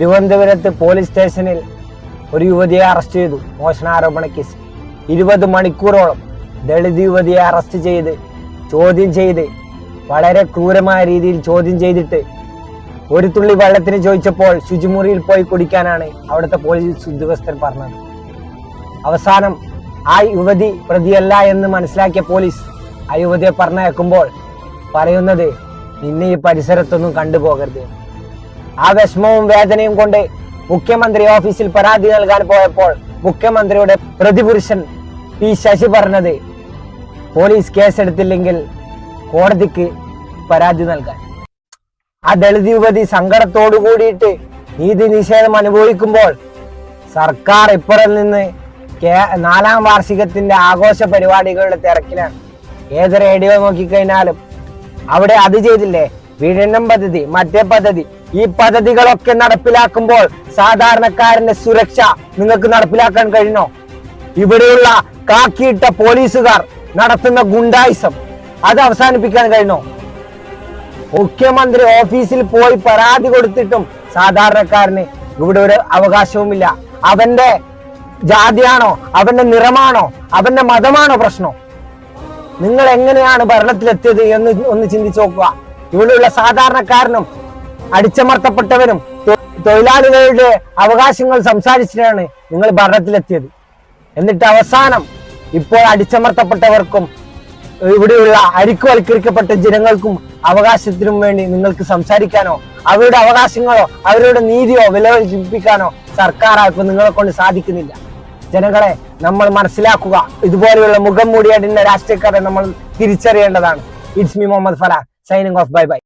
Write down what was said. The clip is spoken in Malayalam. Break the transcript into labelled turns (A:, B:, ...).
A: തിരുവനന്തപുരത്ത് പോലീസ് സ്റ്റേഷനിൽ ഒരു യുവതിയെ അറസ്റ്റ് ചെയ്തു. മോഷണാരോപണ കേസ്. ഇരുപത് മണിക്കൂറോളം ദളിത് യുവതിയെ അറസ്റ്റ് ചെയ്ത് ചോദ്യം ചെയ്ത് വളരെ ക്രൂരമായ രീതിയിൽ ചോദ്യം ചെയ്തിട്ട് ഒരു തുള്ളി വെള്ളത്തിന് ചോദിച്ചപ്പോൾ ശുചിമുറിയിൽ പോയി കുടിക്കാനാണ് അവിടുത്തെ പോലീസ് ഉദ്യോഗസ്ഥൻ പറഞ്ഞത്. അവസാനം ആ യുവതി പ്രതിയല്ല എന്ന് മനസ്സിലാക്കിയ പോലീസ് ആ യുവതിയെ പറഞ്ഞയക്കുമ്പോൾ പറയുന്നത് നിന്നെ ഈ പരിസരത്തൊന്നും കണ്ടുപോകരുത്. ആ വിഷമവും വേദനയും കൊണ്ട് മുഖ്യമന്ത്രി ഓഫീസിൽ പരാതി നൽകാൻ പോയപ്പോൾ മുഖ്യമന്ത്രിയുടെ പ്രതിപുരുഷൻ പി ശശി പറഞ്ഞത് പോലീസ് കേസെടുത്തില്ലെങ്കിൽ കോടതിക്ക് പരാതി നൽകാൻ. ആ ദളിത് യുവതി സങ്കടത്തോടു കൂടിയിട്ട് നീതി നിഷേധം അനുഭവിക്കുമ്പോൾ സർക്കാർ ഇപ്പുറം നിന്ന് നാലാം വാർഷികത്തിന്റെ ആഘോഷ പരിപാടികളുടെ തിരക്കിലാണ്. ഏത് റേഡിയോ നോക്കിക്കഴിഞ്ഞാലും അവിടെ അത് ചെയ്തില്ലേ? വീടിനം പദ്ധതി മറ്റേ പദ്ധതി ഈ പദ്ധതികളൊക്കെ നടപ്പിലാക്കുമ്പോൾ സാധാരണക്കാരന്റെ സുരക്ഷ നിങ്ങൾക്ക് നടപ്പിലാക്കാൻ കഴിഞ്ഞോ? ഇവിടെയുള്ള കാക്കിയിട്ട പോലീസുകാർ നടത്തുന്ന ഗുണ്ടായിസം അത് അവസാനിപ്പിക്കാൻ കഴിഞ്ഞോ? മുഖ്യമന്ത്രി ഓഫീസിൽ പോയി പരാതി കൊടുത്തിട്ടും സാധാരണക്കാരന് ഇവിടെ ഒരു അവകാശവുമില്ല. അവന്റെ ജാതിയാണോ? അവന്റെ നിറമാണോ? അവന്റെ മതമാണോ പ്രശ്നം? നിങ്ങൾ എങ്ങനെയാണ് ഭരണത്തിലെത്തിയത് എന്ന് ഒന്ന് ചിന്തിച്ചു നോക്കുക. ഇവിടെയുള്ള സാധാരണക്കാരനും അടിച്ചമർത്തപ്പെട്ടവനും തൊ- തൊഴിലാളികളുടെ അവകാശങ്ങൾ സംസാരിച്ചിട്ടാണ് നിങ്ങൾ ഭരണത്തിലെത്തിയത്. എന്നിട്ട് അവസാനം ഇപ്പോൾ അടിച്ചമർത്തപ്പെട്ടവർക്കും ഇവിടെയുള്ള അരിക്കുവൽക്കരിക്കപ്പെട്ട ജനങ്ങൾക്കും അവകാശത്തിനും വേണ്ടി നിങ്ങൾക്ക് സംസാരിക്കാനോ അവരുടെ അവകാശങ്ങളോ അവരുടെ നീതിയോ വിലവൽപ്പിക്കാനോ സർക്കാർ ആർക്കും നിങ്ങളെ കൊണ്ട് സാധിക്കുന്നില്ല. ജനങ്ങളെ നമ്മൾ മനസ്സിലാക്കുക ഇതുപോലെയുള്ള മുഖം മൂടിയാടിന്റെ രാഷ്ട്രീയക്കാരെ നമ്മൾ തിരിച്ചറിയേണ്ടതാണ്. ഇറ്റ്സ് മി മുഹമ്മദ് ഫല സൈനിങ് ഓഫ് ബൈ ബൈ